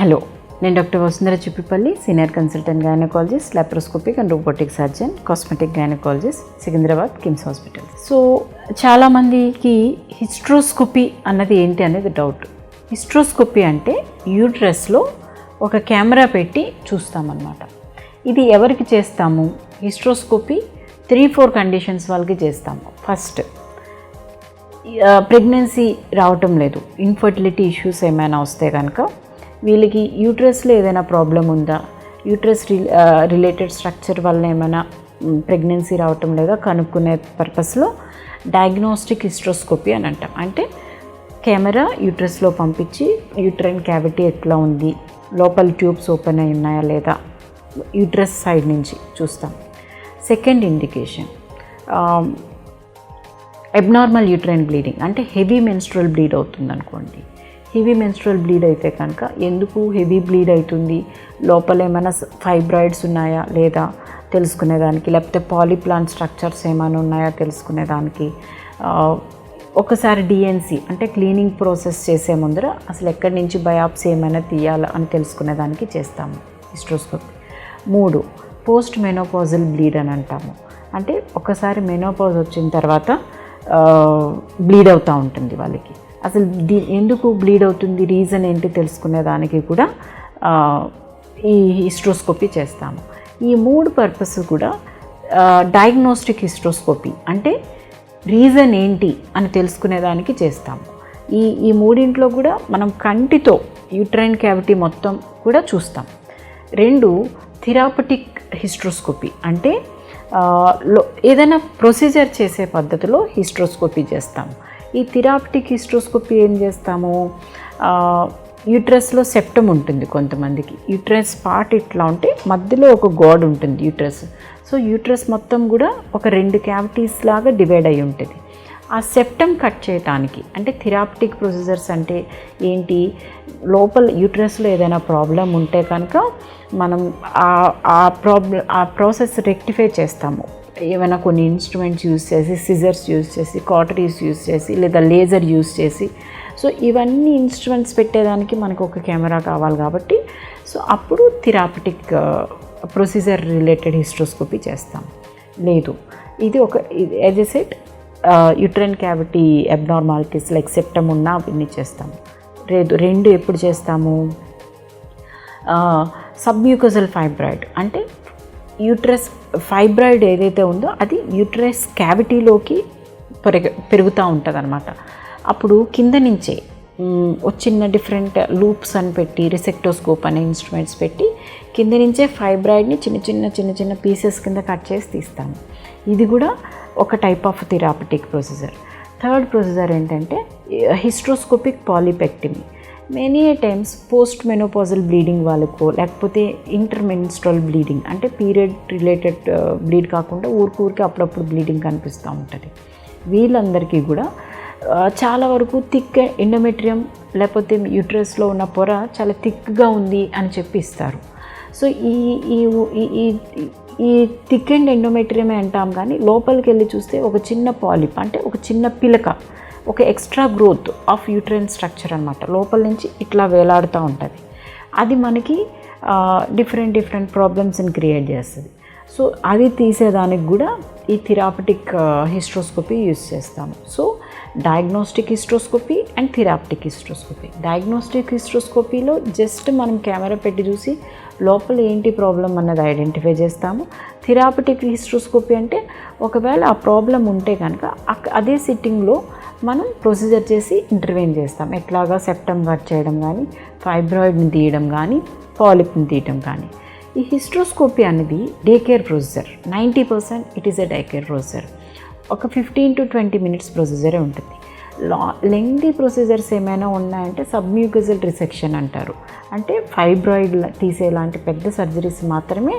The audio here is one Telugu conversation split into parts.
హలో నేను doctor Vasundhara Chippipalli senior consultant gynaecologist laparoscopic and robotic surgeon cosmetic gynaecologist Secunderabad KIMS hospital. So చాలామందికి హిస్ట్రోస్కోపీ అన్నది ఏంటి అనేది డౌట్ హిస్ట్రోస్కోపీ అంటే యూట్రస్లో ఒక కెమెరా పెట్టి చూస్తామన్నమాట. ఇది ఎవరికి చేస్తాము? హిస్ట్రోస్కోపీ త్రీ ఫోర్ కండిషన్స్ వాళ్ళకి చేస్తాము. ఫస్ట్ ప్రెగ్నెన్సీ రావటం లేదు. ఇన్ఫర్టిలిటీ ఇష్యూస్ ఏమైనా వస్తే కనుక వీళ్ళకి యూట్రస్లో ఏదైనా ప్రాబ్లం ఉందా? యూట్రస్ రిలేటెడ్ స్ట్రక్చర్ వల్ల ఏమైనా ప్రెగ్నెన్సీ రావటం లేదా కనుక్కునే పర్పస్లో డయాగ్నోస్టిక్ హిస్ట్రోస్కోపీ అని అంటాం. అంటే కెమెరా యూట్రస్లో పంపించి యూట్రైన్ క్యావిటీ ఎట్లా ఉంది? లోపల ట్యూబ్స్ ఓపెన్ అయి ఉన్నాయా లేదా? యూట్రస్ సైడ్ నుంచి చూస్తాం. Second indication abnormal uterine bleeding అంటే హెవీ మెన్స్ట్రల్ బ్లీడ్ అవుతుంది అనుకోండి హెవీ మెన్స్ట్రల్ బ్లీడ్ అయితే కనుక ఎందుకు హెవీ బ్లీడ్ అవుతుంది? లోపల ఏమైనా ఫైబ్రాయిడ్స్ ఉన్నాయా లేదా తెలుసుకునేదానికి? లేకపోతే పాలిప్లాంట్ స్ట్రక్చర్స్ ఏమైనా ఉన్నాయా తెలుసుకునేదానికి? ఒకసారి డిఎన్సి అంటే క్లీనింగ్ ప్రాసెస్ చేసే ముందర అసలు ఎక్కడి నుంచి బయాప్సీ ఏమైనా తీయాలా అని తెలుసుకునేదానికి చేస్తాము హిస్ట్రోస్కోపీ మూడు పోస్ట్ మెనోపాజల్ బ్లీడ్ అని అంటాము. అంటే ఒకసారి మెనోపాజ్ వచ్చిన తర్వాత బ్లీడ్ అవుతూ ఉంటుంది వాళ్ళకి. అసలు దీ ఎందుకు బ్లీడ్ అవుతుంది? రీజన్ ఏంటి తెలుసుకునే దానికి కూడా ఈ హిస్ట్రోస్కోపీ చేస్తాము. ఈ మూడు పర్పస్ కూడా డయాగ్నోస్టిక్ హిస్ట్రోస్కోపీ అంటే రీజన్ ఏంటి అని తెలుసుకునేదానికి చేస్తాము. ఈ ఈ మూడింట్లో కూడా మనం కంటితో యూట్రైన్ క్యావిటీ మొత్తం కూడా చూస్తాం. రెండు థిరాపటిక్ హిస్ట్రోస్కోపీ అంటే ఏదైనా ప్రొసీజర్ చేసే పద్ధతిలో హిస్ట్రోస్కోపీ చేస్తాము ఈ థిరాప్టిక్ హిస్ట్రోస్కోపీ ఏం చేస్తాము? యూట్రస్లో సెప్టమ్ ఉంటుంది కొంతమందికి. యూట్రస్ పార్ట్ ఇట్లా ఉంటే మధ్యలో ఒక గోడ్ ఉంటుంది యూట్రస్. సో యూట్రస్ మొత్తం కూడా ఒక రెండు క్యావిటీస్ లాగా డివైడ్ అయి ఉంటుంది. ఆ సెప్టమ్ కట్ చేయటానికి అంటే థిరాపటిక్ ప్రొసీజర్స్ అంటే ఏంటి? లోపల యూట్రస్లో ఏదైనా ప్రాబ్లం ఉంటే కనుక మనం ఆ ప్రాబ్లం ఆ ప్రాసెస్ రెక్టిఫై చేస్తాము. ఏమైనా కొన్ని ఇన్స్ట్రుమెంట్స్ యూజ్ చేసి సిజర్స్ యూజ్ చేసి కాటరీస్ యూజ్ చేసి లేదా లేజర్ యూజ్ చేసి సో ఇవన్నీ ఇన్స్ట్రుమెంట్స్ పెట్టేదానికి మనకు ఒక కెమెరా కావాలి కాబట్టి సో అప్పుడు థిరాపటిక్ ప్రొసీజర్ రిలేటెడ్ హిస్ట్రోస్కోపీ చేస్తాం. లేదు ఇది ఒక as a set uterine cavity abnormalities like septum ఉన్నా అవన్నీ చేస్తాము. లేదు రెండు ఎప్పుడు చేస్తాము? సబ్మ్యూకోజల్ ఫైబ్రాయిడ్ అంటే యూట్రస్ ఫైబ్రాయిడ్ ఏదైతే ఉందో అది యూట్రస్ క్యావిటీలోకి పెరగ పెరుగుతూ ఉంటుంది అనమాట అప్పుడు కింద నుంచే చిన్న డిఫరెంట్ లూప్స్ అని పెట్టి రిసెక్టోస్కోప్ అనే ఇన్స్ట్రుమెంట్స్ పెట్టి కింద నుంచే ఫైబ్రాయిడ్ని చిన్న చిన్న చిన్న చిన్న పీసెస్ కింద కట్ చేసి తీస్తాము. ఇది కూడా ఒక type of therapeutic procedure third procedure ఏంటంటే hysteroscopic polypectomy many times post menopausal bleeding వాళ్ళకు లేకపోతే ఇంటర్మెన్స్ట్రల్ బ్లీడింగ్ అంటే పీరియడ్ రిలేటెడ్ బ్లీడ్ కాకుండా ఊరికి ఊరికి అప్పుడప్పుడు బ్లీడింగ్ కనిపిస్తూ ఉంటుంది. వీళ్ళందరికీ కూడా eh, చాలా వరకు థిక్ ఎండోమెట్రియం లేకపోతే యూట్రస్లో ఉన్న పొర చాలా థిక్గా ఉంది అని చెప్పి ఇస్తారు. సో ఈ ఈ ఈ థిక్ అండ్ ఎండోమెట్రియమే అంటాం కానీ లోపలికి వెళ్ళి చూస్తే ఒక చిన్న పాలిప్ అంటే ఒక చిన్న పిలక ఒక extra growth of uterine structure అనమాట లోపల నుంచి ఇట్లా వేలాడుతూ ఉంటుంది. అది మనకి డిఫరెంట్ డిఫరెంట్ ప్రాబ్లమ్స్ని క్రియేట్ చేస్తుంది. సో అది తీసేదానికి కూడా ఈ థిరాపటిక్ హిస్ట్రోస్కోపీ యూస్ చేస్తాము. So diagnostic hysteroscopy and therapeutic hysteroscopy diagnostic హిస్ట్రోస్కోపీలో just మనం కెమెరా పెట్టి చూసి లోపల ఏంటి ప్రాబ్లం అన్నది ఐడెంటిఫై చేస్తాము. థిరాపటిక్ హిస్ట్రోస్కోపీ అంటే ఒకవేళ ఆ ప్రాబ్లం ఉంటే కనుక అదే సిట్టింగ్లో మనం ప్రొసీజర్ చేసి ఇంటర్వెన్ చేస్తాం. ఎట్లాగా సెప్టమ్ కట్ చేయడం కానీ ఫైబ్రాయిడ్ని తీయడం కానీ పాలిప్ని తీయడం కానీ ఈ హిస్ట్రోస్కోపీ అనేది day care procedure ninety percent it is a day care procedure ఒక ఫిఫ్టీన్ టు ట్వంటీ మినిట్స్ ప్రొసీజరే ఉంటుంది. లా లెంగ్దీ ప్రొసీజర్స్ ఏమైనా ఉన్నాయంటే సబ్మ్యూకజల్ రిసెక్షన్ అంటారు. అంటే ఫైబ్రాయిడ్ తీసేలాంటి పెద్ద సర్జరీస్ మాత్రమే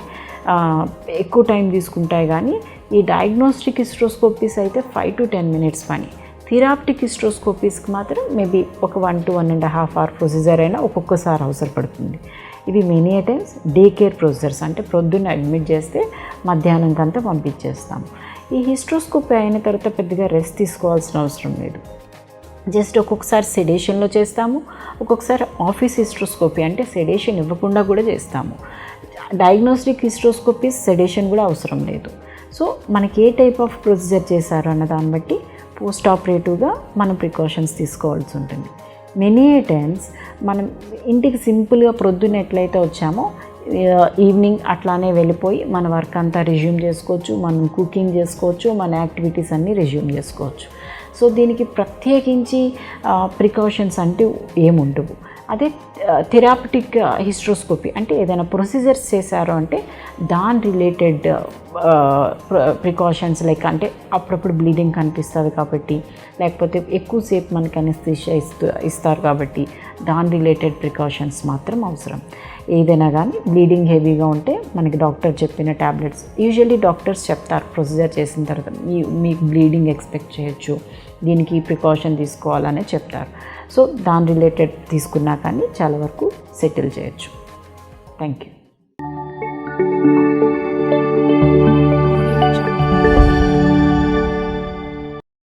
ఎక్కువ టైం తీసుకుంటాయి కానీ ఈ డయాగ్నోస్టిక్ హిస్ట్రోస్కోపీస్ అయితే ఫైవ్ టు టెన్ మినిట్స్ పని. థిరాప్టిక్ హిస్ట్రోస్కోపీస్కి మాత్రం మేబీ ఒక one to one and half hour procedure అయినా ఒక్కొక్కసారి అవసరపడుతుంది ఇవి many times day care procedures. అంటే ప్రొద్దున్న అడ్మిట్ చేస్తే మధ్యాహ్నంకంతా పంపించేస్తాము ఈ హిస్ట్రోస్కోపీ అయిన తర్వాత పెద్దగా రెస్ట్ తీసుకోవాల్సిన అవసరం లేదు. జస్ట్ ఒక్కొక్కసారి సెడేషన్లో చేస్తాము. ఒక్కొక్కసారి ఆఫీస్ హిస్ట్రోస్కోపీ అంటే సెడేషన్ ఇవ్వకుండా కూడా చేస్తాము. డయాగ్నోస్టిక్ హిస్ట్రోస్కోపీ సెడేషన్ కూడా అవసరం లేదు. సో మనకి ఏ టైప్ ఆఫ్ ప్రొసీజర్ చేశారు అన్న దాన్ని బట్టి పోస్ట్ ఆపరేటివ్గా మనం ప్రికాషన్స్ తీసుకోవాల్సి ఉంటుంది. మెనీ టైమ్స్ మనం ఇంటికి సింపుల్గా ప్రొద్దున ఎట్లయితే వచ్చామో uh, ఈవినింగ్ అట్లానే వెళ్ళిపోయి మన వర్క్ అంతా రెజ్యూమ్ చేసుకోవచ్చు మనం కుకింగ్ చేసుకోవచ్చు మన యాక్టివిటీస్ అన్నీ రెజ్యూమ్ చేసుకోవచ్చు. సో దీనికి ప్రత్యేకించి uh, ప్రికాషన్స్ అంటూ ఏముండవు. అదే థెరాపిటిక్ హిస్ట్రోస్కోపీ. అంటే ఏదైనా ప్రొసీజర్స్ చేశారు అంటే దాని రిలేటెడ్ ప్రికాషన్స్ లైక్ అంటే అప్పుడప్పుడు బ్లీడింగ్ కనిపిస్తుంది కాబట్టి లేకపోతే ఎక్కువసేపు మనకి అనస్థిషియా ఇస్తూ ఇస్తారు కాబట్టి దాని రిలేటెడ్ ప్రికాషన్స్ మాత్రం అవసరం. ఏదైనా కానీ బ్లీడింగ్ హెవీగా ఉంటే మనకి డాక్టర్ చెప్పిన ట్యాబ్లెట్స్ యూజువల్లీ డాక్టర్స్ చెప్తారు ప్రొసీజర్ చేసిన తర్వాత మీ మీకు బ్లీడింగ్ ఎక్స్పెక్ట్ చేయొచ్చు దీనికి ప్రికాషన్ తీసుకోవాలనే చెప్తారు. సో దాని రిలేటెడ్ తీసుకున్నా కానీ చాలా వరకు సెటిల్ చేయొచ్చు. Thank you